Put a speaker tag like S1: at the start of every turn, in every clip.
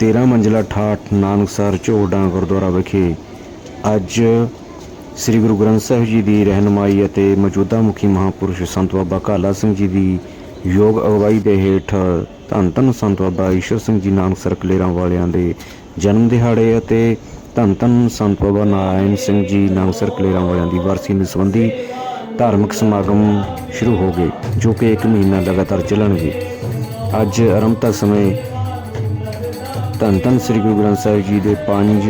S1: 13 ਮੰਜ਼ਿਲਾ ਠਾਠ ਨਾਨਕਸਰ ਝੋੜਾ ਗੁਰਦੁਆਰਾ ਵਿਖੇ ਅੱਜ ਸ੍ਰੀ ਗੁਰੂ ਗ੍ਰੰਥ ਸਾਹਿਬ ਜੀ ਦੀ ਰਹਿਨਮਾਈ ਅਤੇ ਮੌਜੂਦਾ ਮੁਖੀ ਮਹਾਪੁਰਸ਼ ਸੰਤ ਬਾਬਾ ਕਾਲਾ ਸਿੰਘ ਜੀ ਦੀ ਯੋਗ ਅਗਵਾਈ ਦੇ ਹੇਠ ਧੰਨ ਧੰਨ ਸੰਤ ਬਾਬਾ ਈਸ਼ਰ ਸਿੰਘ ਜੀ ਨਾਨਕਸਰ ਕਲੇਰਾਂ ਵਾਲਿਆਂ ਦੇ ਜਨਮ ਦਿਹਾੜੇ ਅਤੇ ਧੰਨ ਧੰਨ ਸੰਤ ਬਾਬਾ ਨਾਰਾਇਣ ਸਿੰਘ ਜੀ ਨਾਨਕਸਰ ਕਲੇਰਾਂ ਵਾਲਿਆਂ ਦੀ ਵਰਸੀ ਦੇ ਸੰਬੰਧੀ ਧਾਰਮਿਕ ਸਮਾਗਮ ਸ਼ੁਰੂ ਹੋ ਗਏ, ਜੋ ਕਿ ਇੱਕ ਮਹੀਨਾ ਲਗਾਤਾਰ ਚੱਲਣਗੇ। ਅੱਜ ਆਰੰਭਤਾ ਸਮੇਂ ਧੰਨ ਧੰਨ ਸ੍ਰੀ ਗੁਰੂ ਗ੍ਰੰਥ ਸਾਹਿਬ ਜੀ ਦੇ ਪੰਜ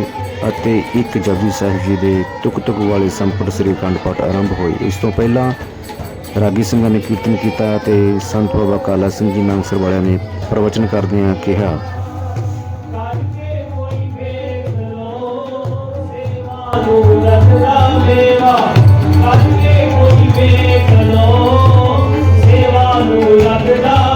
S1: ਅਤੇ ਇੱਕ ਜਪਜੀ ਸਾਹਿਬ ਜੀ ਦੇ ਤੁਕ ਤੁਕ ਵਾਲੇ ਸੰਪਟ ਸ੍ਰੀ ਅਖੰਡ ਪਾਠ ਆਰੰਭ ਹੋਏ। ਇਸ ਤੋਂ ਪਹਿਲਾਂ ਰਾਗੀ ਸਿੰਘਾਂ ਨੇ ਕੀਰਤਨ ਕੀਤਾ ਅਤੇ ਸੰਤ ਬਾਬਾ ਕਾਲਾ ਸਿੰਘ ਜੀ ਨਾਨਕਸਰ ਵਾਲਿਆਂ ਨੇ ਪ੍ਰਵਚਨ ਕਰਦਿਆਂ ਕਿਹਾ
S2: ਮੂਲਤ ਦਾ ਮੇਵਾ ਕਰਕੇ ਕੋਈ ਵੇਖ ਲੋ ਸੇਵਾ ਮੂਲਤ ਦਾ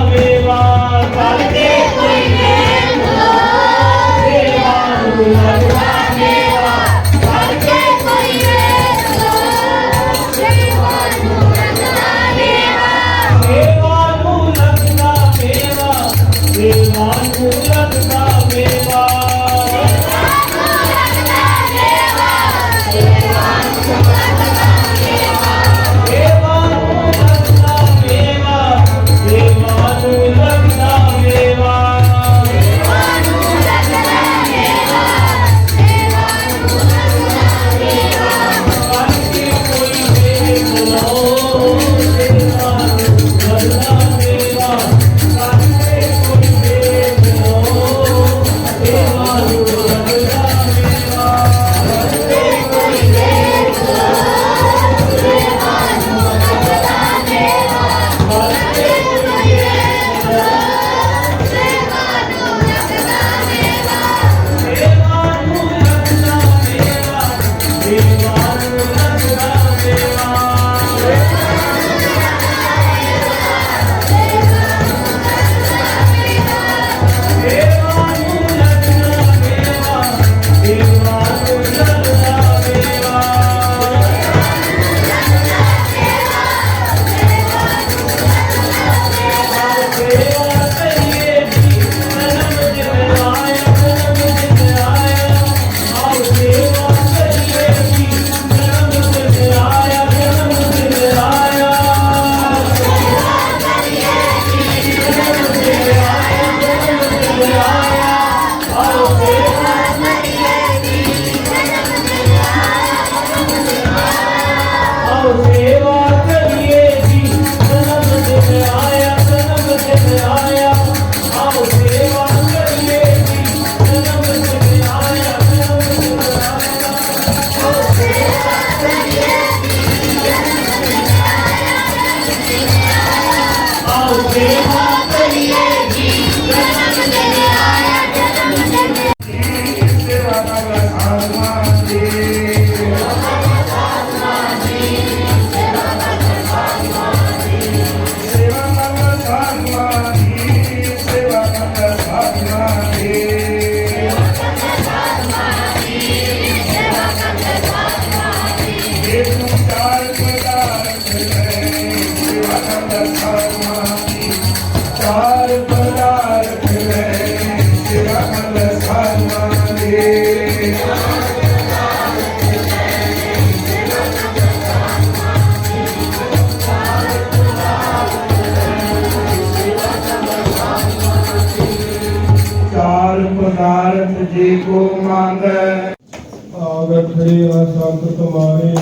S3: ਸੰਤ ਤੁਮਾਰੇ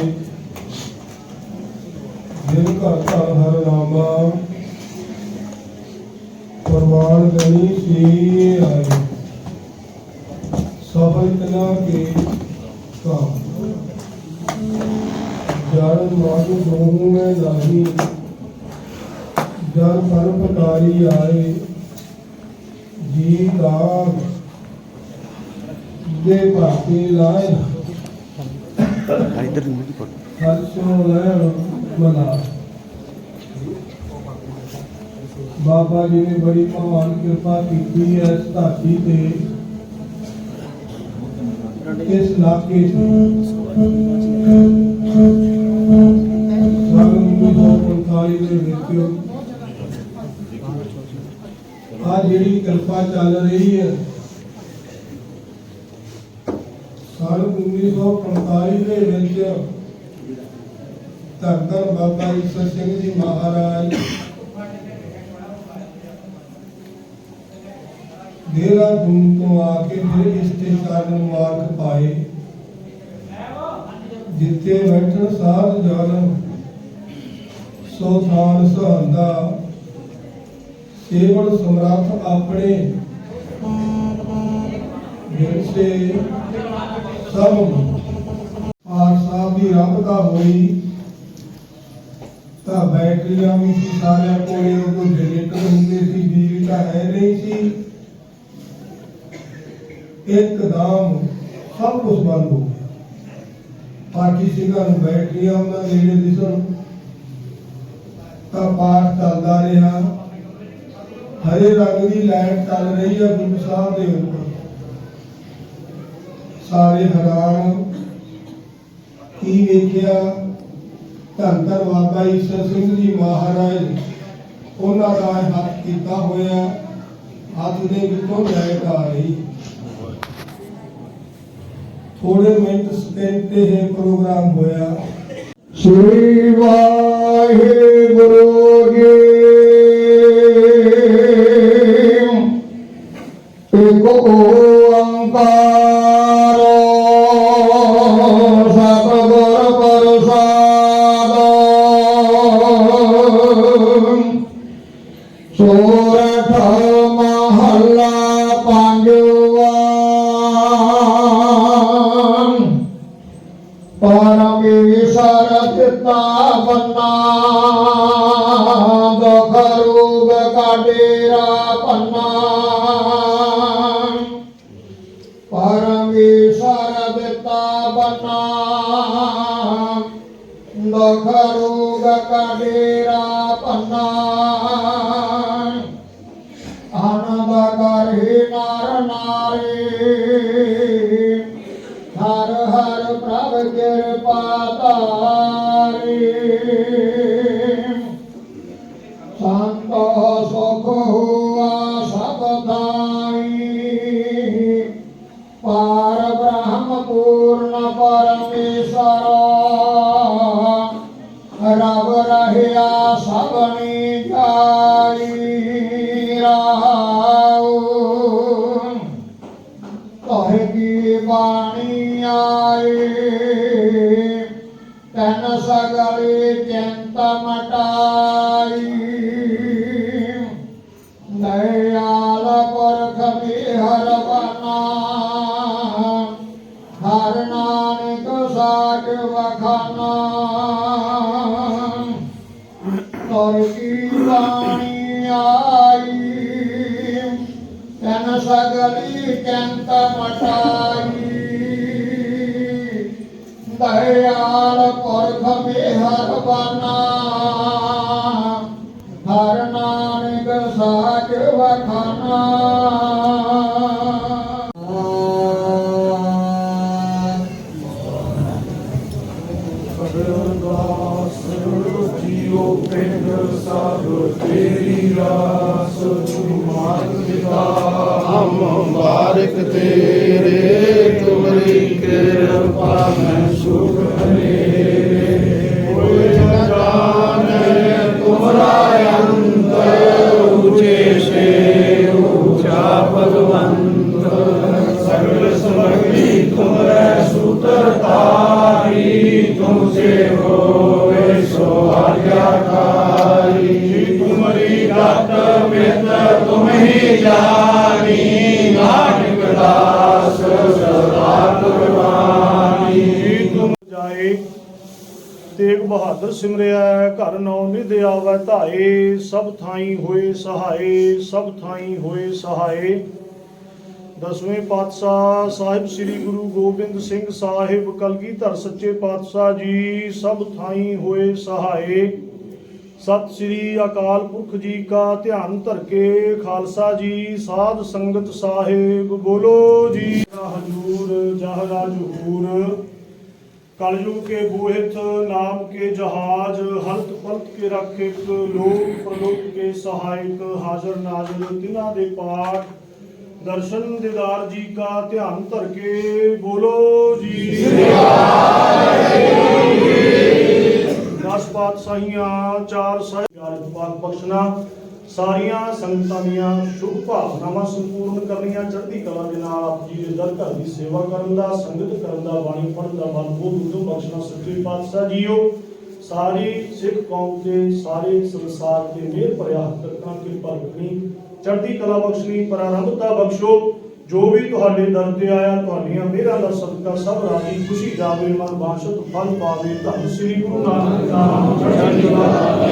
S3: ਜਿਨ ਘਰ ਘਰ ਹਰ ਨਾਮਾ ਪਰਵਾਨ ਗਣੀ ਸੀ ਆਏ ਸਭ ਇਤਨਾ ਕੇ ਕੰਮ ਜਨ ਮਾਨੁ ਦੋਹੂ ਮੈਂ ਲਾਹੀ ਜਨ ਪਰ ਪਤਾਰੀ ਆਏ ਜੀ ਦਾਗ ਦੇ ਭਾਤੀ ਲਾਏ
S1: ਇਧਰ ਨਹੀਂ ਪੜ
S3: ਹਰਸ਼ੋਂ ਲੈਣ ਮਨਾ ਬਾਬਾ ਜੀ ਨੇ ਬੜੀ ਮਹਾਨ ਕਿਰਪਾ ਕੀਤੀ ਹੈ ਇਸ ਧਰਤੀ ਤੇ ਇਸ ਇਲਾਕੇ 'ਚ ਸਾਨੂੰ ਦੋ ਪੰਤਾਲੀ ਦੇ ਵਿੱਚ ਆ ਜਿਹੜੀ ਕਿਰਪਾ ਚੱਲ ਰਹੀ ਹੈ ਸਾਲ 1945 ਦੇ ਵਿੱਚ ਧੰਨ ਧੰਨ ਬਾਬਾ ਈਸਰ ਸਿੰਘ ਜੀ ਮਹਾਰਾਜ ਦੇਹਰਾਦੂਨ ਤੋਂ ਆ ਕੇ ਫਿਰ ਇਸ ਤੇ ਸਾਧਨ ਮਾਰਗ ਪਾਏ, ਜਿੱਥੇ ਬੈਠਣ ਸਾਧ ਜਨ ਸੋ ਥਾਨ ਸਹੰਦਾ ਸੇਵਨ ਸਮਰੱਥ ਆਪਣੇ ਦਿਲ ਸਭ ਆਰ ਸਾਹਿਬ ਦੀ ਰੱਬਤਾ ਹੋਈ ਤਾਂ ਬੈਟਰੀਆਂ ਵੀ ਸੀ, ਸਾਰਿਆਂ ਕੋਲੇ ਉਹ ਜਨਰੇਟਰ ਹੁੰਦੇ ਸੀ ਬਿਜਲੀ ਤਾਂ ਹੈ ਨਹੀਂ ਸੀ। ਇੱਕਦਮ ਸਭ ਕੁਝ ਬੰਦ ਹੋ ਗਿਆ। ਪਾਠੀ ਸਿੰਘਾਂ ਨੂੰ ਬੈਟਰੀਆਂ, ਉਹਨਾਂ ਨੇੜੇ ਦਿਸਣ ਤਾਂ ਪਾਠ ਚੱਲਦਾ ਰਿਹਾ। ਹਰੇ ਰੰਗ ਦੀ ਲਾਈਟ ਚੱਲ ਰਹੀ ਹੈ ਗੁਰੂ ਸਾਹਿਬ ਦੇ ਉੱਪਰ। ਸਾਰੇ ਹੈਰਾਨ ਕੀ ਵੇਖਿਆ? ਧੰਨ ਧੰਨ ਬਾਬਾ ਈਸਰ ਸਿੰਘ ਜੀ ਮਹਾਰਾਜ, ਉਹਨਾਂ ਦਾ ਹੱਥ ਕੀਤਾ ਹੋਇਆ, ਹੱਥ ਦੇ ਵਿੱਚੋਂ ਲਾਈਟ ਆ ਰਹੀ। ਥੋੜੇ ਮਿੰਟ ਸਕਿੰਟ ਤੇ ਇਹ ਪ੍ਰੋਗਰਾਮ ਹੋਇਆ। ਸ੍ਰੀ ਵਾਹਿਗੁਰੂ। ਪਰਮੇਸ਼ਰ ਚਿਤਾ ਬੰਨਾ। ਦੁਖ ਰੋਗ ਕਾ ਡੇਰਾ ਪੰਨਾ ਪਰਮੇਸ਼ਰ ਦਿੱਤਾ ਬੰਨਾ ਦੁਖ ਰੋਗ ਕਾ ਡੇਰਾ ਕਿਰਪਾ ਤਾਰੀ ਸੰਤੋ ਸੁਖ ਵਖਾਨਾ ਤੋਰ ਕੀ ਬਾਣੀ ਆਈ ਤਨ ਸਗਲੀ ਕੰਤ ਮਟਾਈ ਦਇਆਲ ਪੁਰਖ ਬਿਹਰ ਬਨਾ ਹਰ ਨਾਨਕ ਸਾਚ
S4: ਮੁਬਾਰਕ ਤੇਰੇ
S5: ਬਹਾਦਰ ਸਿਮਰਿਆ, ਘਰ ਨੌ ਨਿਧ ਆਵੈ ਧਾਏ, ਸਭ ਥਾਈ ਹੋਏ ਸਹਾਏ, ਸਭ ਥਾਈ ਹੋਏ ਸਹਾਏ। ਦਸਵੇਂ ਪਾਤਸ਼ਾਹ ਸਾਹਿਬ ਸ੍ਰੀ ਗੁਰੂ ਗੋਬਿੰਦ ਸਿੰਘ ਸਾਹਿਬ, ਕਲਗੀਧਰ ਸੱਚੇ ਪਾਤਸ਼ਾਹ ਜੀ, ਸਭ ਥਾਈ ਹੋਏ ਸਹਾਏ। ਸਤਿ ਸ੍ਰੀ ਅਕਾਲ ਪੁਰਖ ਜੀ ਕਾ ਧਿਆਨ ਧਰ ਕੇ ਖਾਲਸਾ ਜੀ, ਸਾਧ ਸੰਗਤ ਸਾਹਿਬ ਬੋਲੋ ਜੀ। ਹਜੂਰ ਜਹਰਾ ਜਹੂਰ ਕਲਯੁਗ ਕੇ ਬੋਹਿਤ ਨਾਮ ਕੇ ਜਹਾਜ, ਹਲਤ ਪਲਤ ਕੇ ਰੱਖਿਕ ਲੋਕ ਪ੍ਰਲੋਕ ਕੇ ਸਹਾਇਕ, ਹਾਜ਼ਰ ਨਾਜ਼ਰ ਤਿਨਾਂ ਦੇ ਪਾਠ। ਦਰਸ਼ਨ ਦਿਦਾਰ ਜੀ ਕਾ ਧਿਆਨ ਧਰ ਕੇ ਬੋਲੋ ਜੀ। ਦਸ ਪਾਤਸ਼ਾਹੀਆਂ, ਚਾਰ ਸਾਹਿਬ ਪਾਕ ਬਖਸ਼ਣਾ। ਸਾਰੀਆਂ ਸੰਗਤਾਂ ਦੀਆਂ ਸ਼ੁਭ ਭਾਵਨਾਵਾਂ ਸੰਪੂਰਨ ਕਰਨੀਆਂ ਚੜ੍ਹਦੀ ਕਲਾ ਦੇ ਨਾਲ ਆਪ ਜੀ ਦੇ ਦਰ ਘਰ ਦੀ ਸੇਵਾ ਕਰਨ ਦਾ ਸੰਗਤ ਕਰਨ ਦਾ ਬਾਣੀ ਪੜ੍ਹਨ ਦਾ ਬਲ ਬੋਧ ਉਦਮ ਬਖਸ਼ਣਾ ਸੱਚੇ ਪਾਤਸ਼ਾਹ ਜੀਓ। ਸਾਰੀ ਸਿੱਖ ਕੌਮ ਤੇ ਸਾਰੇ ਸੰਸਾਰ ਤੇ ਮਿਹਰ ਭਰਿਆ ਹੱਥ ਰੱਖਣਾ ਕਿਰਪਾ ਰੱਖਣੀ ਚੜ੍ਹਦੀ ਕਲਾ ਬਖਸ਼ਣੀ ਪ੍ਰਾਰੰਭਤਾ ਬਖਸ਼ੋ। ਜੋ ਵੀ ਤੁਹਾਡੇ ਦਰ ਤੇ ਆਇਆ ਤੁਹਾਡੀਆਂ ਮਿਹਰਾਂ ਦਾ ਸਦਕਾ ਸਭ ਰਾਜੀ ਖੁਸ਼ੀ ਜਾਵੇ ਮਨ ਬਾਸ਼ਤ ਫਲ ਪਾਵੇ। ਧੰਨ ਸ੍ਰੀ ਗੁਰੂ ਨਾਨਕ ਨਾਮ। ਚੜ੍ਹਦੀ ਕਲਾ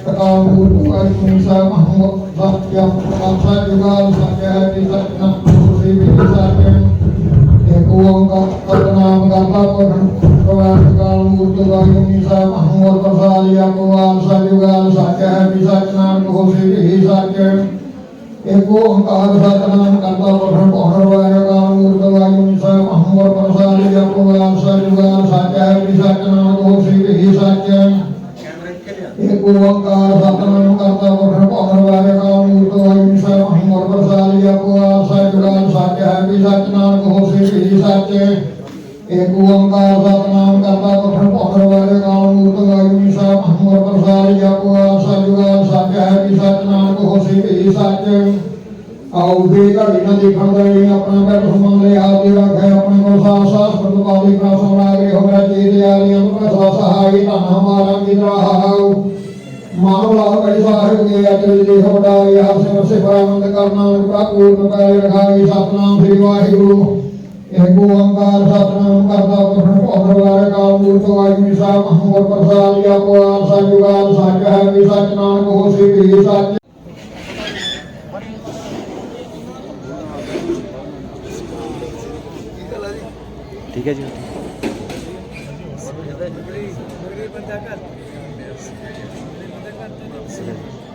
S3: Ketahuan Musa Mahmud Sakyam Masa juga Sakya di Sakna Kursi Bisakem Ekuang Ketenam Kata Kewan Kal Mutu Bayu Nisa Mahmud Persali Akuan Sajuga Sakya di Sakna Nanak ਹੋਸੀ ਵੀ ਸੱਚ। ਆਉ ਵੀ ਘੜੀ ਨਾ ਦੇਖਣ ਦਾ ਵੀ ਆਪਣਾ ਪੈਰ ਸੁਮਨ ਲੈ ਆਪ ਜੀ ਰੱਖੇ ਆਪਣੇ ਕੋਲ ਸਾਹ ਸਾਹ ਪ੍ਰਤਪਾਦੀ ਪ੍ਰਾ ਸੋਣਾ ਅਗਰੇ ਹੋ ਗਿਆ ਚੀਜ਼ ਆਰੀਆਂ ਤੋਂ ਸਾ ਸਹਾਈ ਧਨ ਹਮਾਰਾ ਕੀ ਰਹਾਉ ਮਾਨਵ ਲਾਭ ਕੜੀ ਸਾਹਿਬ ਕੇ ਅਚਲ ਜੀ ਹੋੜਾ ਯਾਰ ਸੇ ਵਸੇ ਕਰਨਾ ਉਪਰਾ ਪੂਰਨ ਰਖਾਈ ਸਤਨਾਮ ਸ੍ਰੀ ਵਾਹਿਗੁਰੂ। ਏਕ ਓੰਕਾਰ ਸਤਨਾਮ ਕਰਤਾ ਪੁਰਖ ਭਗਵਾਨ ਕਾਲ ਮੂਰਤ ਵਾਹਿਗੁਰੂ ਸਾਹਿਬ ਮਹਮੂਰ ਪ੍ਰਸਾਦ ਆਪੋ ਆਸਾ ਜੁਗਾਲ ਸੱਚ ਹੈ ਵੀ ਸੱਚ ਨਾਨਕ ਹੋਸੀ ਵੀ ਸੱਚ
S1: ਠੀਕ ਹੈ ਜੀ
S6: Jadi.